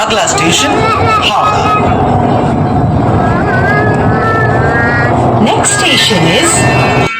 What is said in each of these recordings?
अगला station Howrah Next station is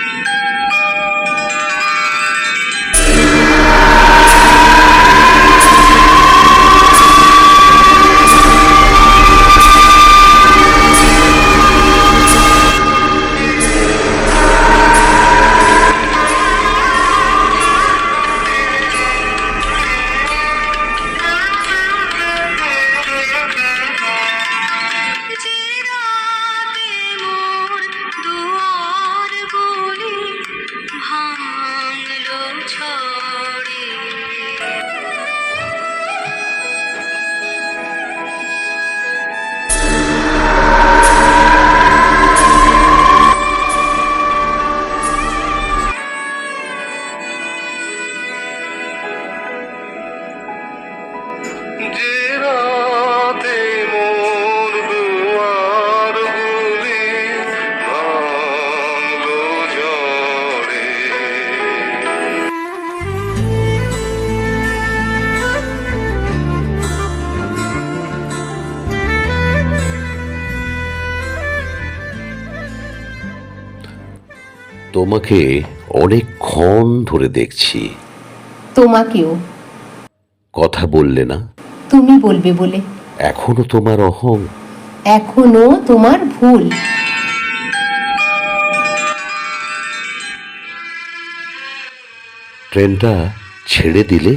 যে রাতে মোর দুয়ার গুলি ভাঙলো ঝড়ে। তোমাকে অনেকক্ষণ ধরে দেখছি। তোমাকেও। কথা বললে না? তুমি বলবে বলে। এখনও তোমার অহং। এখনও তোমার ভুল। ট্রেনটা ছেড়ে দিলে?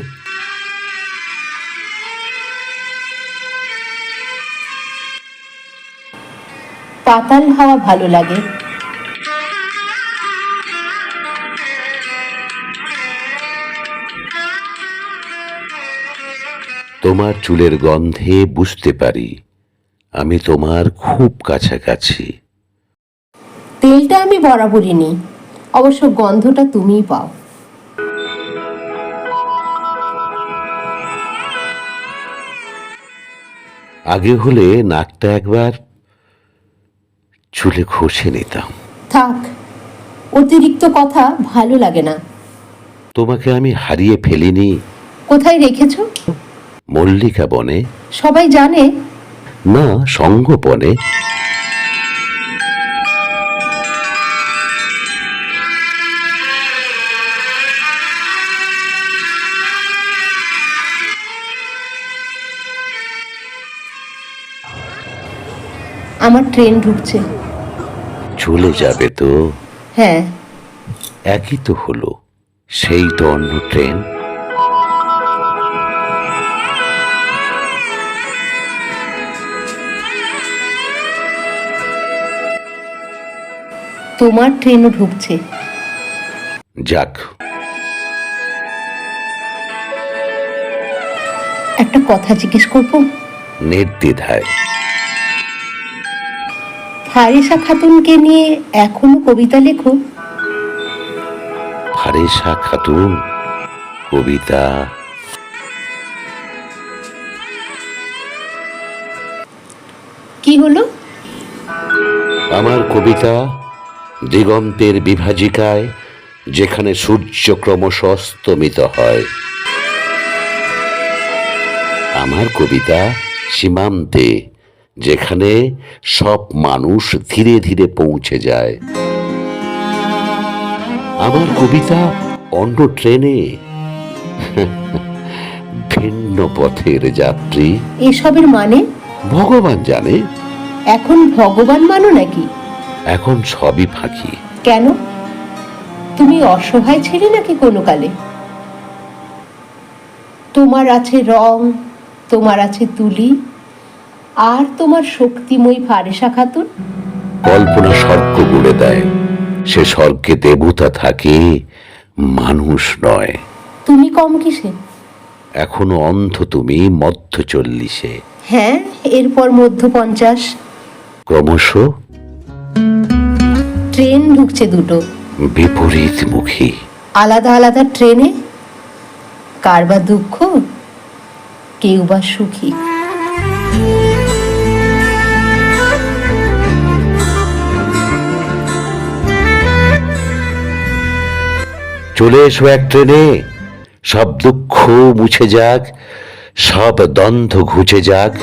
পাতাল হাওয়া ভালো লাগে। তোমার চুলের গন্ধে বুঝতে পারি। আমি তোমার খুব কাছাকাছি। তেলটা আমি বরাবরই নিই। অবশ্য গন্ধটা তুমিই পাও। আগে হলে নাকটা একবার চুলে ঘষে নিতাম। থাক অতিরিক্ত কথা ভালো লাগে না। তোমাকে আমি হারিয়ে ফেলিনি। কোথায় রেখেছো? মল্লিকা বনে? সবাই জানে? না সঙ্গপনে আমার ট্রেন ঢুকছে। চলে যাবে তো? হ্যাঁ। একই তো হলো। সেই তো অন্য ট্রেন। তোমার ট্রেনও ঢুকছে। যাক। একটা কথা জিজ্ঞেস করব? নির্দ্বিধায়। ফারিসা খাতুনকে নিয়ে এখনও কবিতা লেখো? ফারেসা খাতুন কবিতা। কি হলো? আমার কবিতা দিগন্তের বিভাজিকায় যেখানে সূর্য ক্রমশ অস্তমিত হয়। আমার কবিতা সীমান্তে যেখানে সব মানুষ ধীরে ধীরে পৌঁছে যায়। আমার কবিতা অন্য ট্রেনে ভিন্ন পথের যাত্রী। এসবের মানে? ভগবান জানে। এখন ভগবান মানো নাকি? এখন সবই ফাঁকি। কেন? তুমি অসহায় ছিলে নাকি কোনো কালে তোমার আছে রং তোমার আছে তুলি আর তোমার শক্তিময়ী ফারেসা খাতুন? কল্পনা স্বর্গ গড়ে দেয়। সে স্বর্গে দেবতা থাকে মানুষ নয়। তুমি কম কিসে? এখনও অন্ধ তুমি মধ্য চল্লিশে। হ্যাঁ এরপর মধ্য পঞ্চাশ। ক্রমশ ট্রেন ঢুকছে দুটো। বিপরীত মুখী। আলাদা আলাদা ট্রেনে? কার বা দুঃখ? কেউ বা সুখী? চলে এসো এক ট্রেনে। সব দুঃখ মুছে যাক সব দ্বন্দ্ব ঘুচে যাক।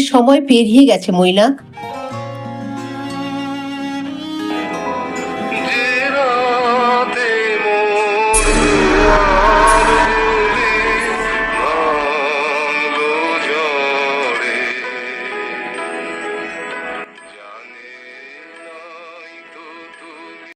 সময় পেরিয়ে গেছে মৈনাক।